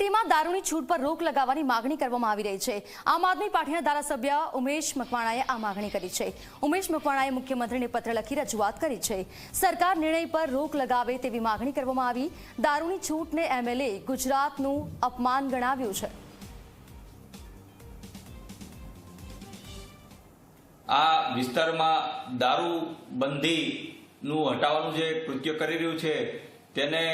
સિટીમાં દારૂની છૂટ પર રોક લગાવવાની માગણી કરવામાં આવી રહી છે. આમ આદમી પાર્ટીના ધારાસભ્ય ઉમેશ મકવાણાએ આ માગણી કરી છે. ઉમેશ મકવાણાએ મુખ્યમંત્રીને પત્ર લખી રજૂઆત કરી છે. સરકાર નિર્ણય પર રોક લગાવે તેવી માગણી કરવામાં આવી. દારૂની છૂટને એમએલએ ગુજરાતનું અપમાન ગણાવ્યું છે. આ વિસ્તારમાં દારૂ બંધીનું હટાવવાનું જે કૃત્ય કરી રહ્યું છે, તેને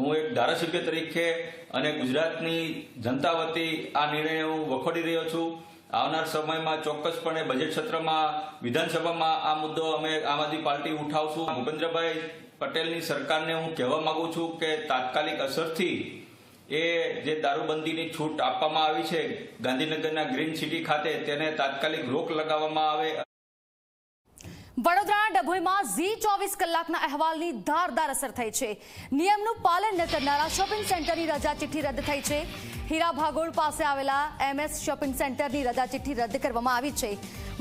હું એક ધારાસભ્ય તરીકે અને ગુજરાતની જનતા વતી આ નિર્ણય હું વખોડી રહ્યો છું. આવનાર સમયમાં ચોક્કસપણે બજેટ સત્રમાં, વિધાનસભામાં આ મુદ્દો અમે આમ આદમી પાર્ટી ઉઠાવશું. ભૂપેન્દ્રભાઈ પટેલની સરકારને હું કહેવા માંગુ છું કે તાત્કાલિક અસરથી એ જે દારૂબંધીની છૂટ આપવામાં આવી છે ગાંધીનગરના ગ્રીન સિટી ખાતે તેને તાત્કાલિક રોક લગાવવામાં આવે. વડોદરાના ડભોઈમાં ઝી ચોવીસ કલાકના અહેવાલની ધારદાર અસર થઈ છે. નિયમનું પાલન ન કરનારા શોપિંગ સેન્ટરની રજા ચિઠ્ઠી રદ થઈ છે. હીરા ભાગોળ પાસે આવેલા એમએસ શોપિંગ સેન્ટરની રજા ચિઠ્ઠી રદ કરવામાં આવી છે.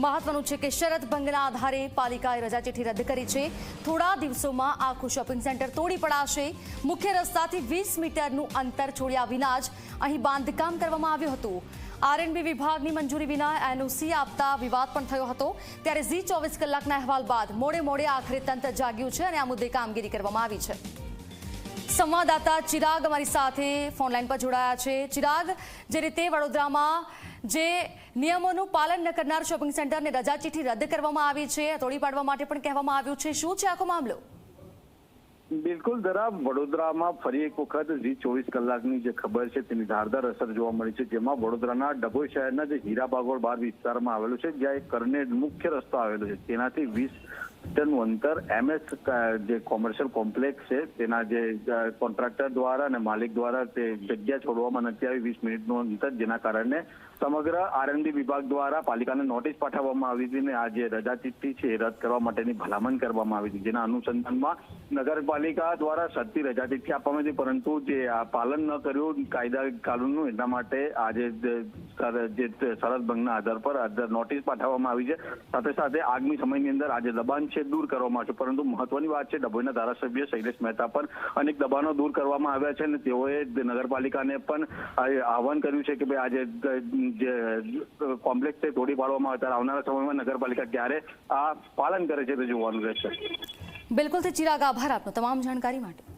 મહત્વનું છે કે શરત ભંગના આધારે પાલિકાએ રજા ચિઠ્ઠી રદ કરી છે. થોડા દિવસોમાં આખું શોપિંગ સેન્ટર તોડી પડાશે. મુખ્ય રસ્તાથી વીસ મીટરનું અંતર છોડ્યા વિના જ અહીં બાંધકામ કરવામાં આવ્યું હતું. આરએનબી વિભાગની મંજૂરી વિના એનઓસી આપતા વિવાદ પણ થયો હતો. ત્યારે ઝી ચોવીસ કલાકના અહેવાલ બાદ મોડે મોડે આખરે તંત્ર જાગ્યું છે અને આ મુદ્દે કામગીરી કરવામાં આવી છે. સંવાદદાતા ચિરાગ અમારી સાથે ફોનલાઈન પર જોડાયા છે. ચિરાગ, જે રીતે વડોદરામાં જે નિયમોનું પાલન ન કરનાર શોપિંગ સેન્ટરને રજા ચીઠી રદ કરવામાં આવી છે, તોડી પાડવા માટે પણ કહેવામાં આવ્યું છે. શું છે આખો મામલો? બિલકુલ, જરા વડોદરામાં ફરી એક વખત ઝી ચોવીસ કલાકની જે ખબર છે તેની ધારદાર અસર જોવા મળી છે, જેમાં વડોદરાના ડભોઈ શહેરના જે હીરાબાગોળ બાર વિસ્તારમાં આવેલું છે, જ્યાં એક કરનેડ મુખ્ય રસ્તો આવેલો છે. તેનાથી વીસ મીટરનું અંતર એમએસ જે કોમર્શિયલ કોમ્પ્લેક્સ છે તેના જે કોન્ટ્રાક્ટર દ્વારા અને માલિક દ્વારા તે જગ્યા છોડવામાં નથી આવી વીસ મિનિટનું અંતર જેના કારણે સમગ્ર આરએનડી વિભાગ દ્વારા પાલિકાને નોટિસ પાઠવવામાં આવી હતી અને આ જે રજા ચિઠ્ઠી છે એ રદ કરવા માટેની ભલામણ કરવામાં આવી હતી. જેના અનુસંધાનમાં નગરપાલિકા દ્વારા શરતી રજા ચિઠ્ઠી આપવામાં હતી, પરંતુ જે આ પાલન ન કર્યું, કાયદા કાનૂનનું એટલા માટે આજે જે સરહદ ભંગના આધાર પર નોટિસ પાઠવવામાં આવી છે. સાથે સાથે આગામી સમયની અંદર આજે દબાણ છે દૂર કરવામાં આવશે. પરંતુ મહત્વની વાત છે, ડભોઈના ધારાસભ્ય શૈલેષ મહેતા પર અનેક દબાણો દૂર કરવામાં આવ્યા છે અને તેઓએ નગરપાલિકાને પણ આહવાન કર્યું છે કે ભાઈ આજે જે કોમ્પ્લેક્સ છે તોડી પાડવામાં આવે ત્યારે આવનારા સમયમાં નગરપાલિકા ક્યારે આ પાલન કરે છે તે જોવાનું રહેશે. બિલકુલ ચિરાગ આભાર આપનો તમામ જાણકારી માટે.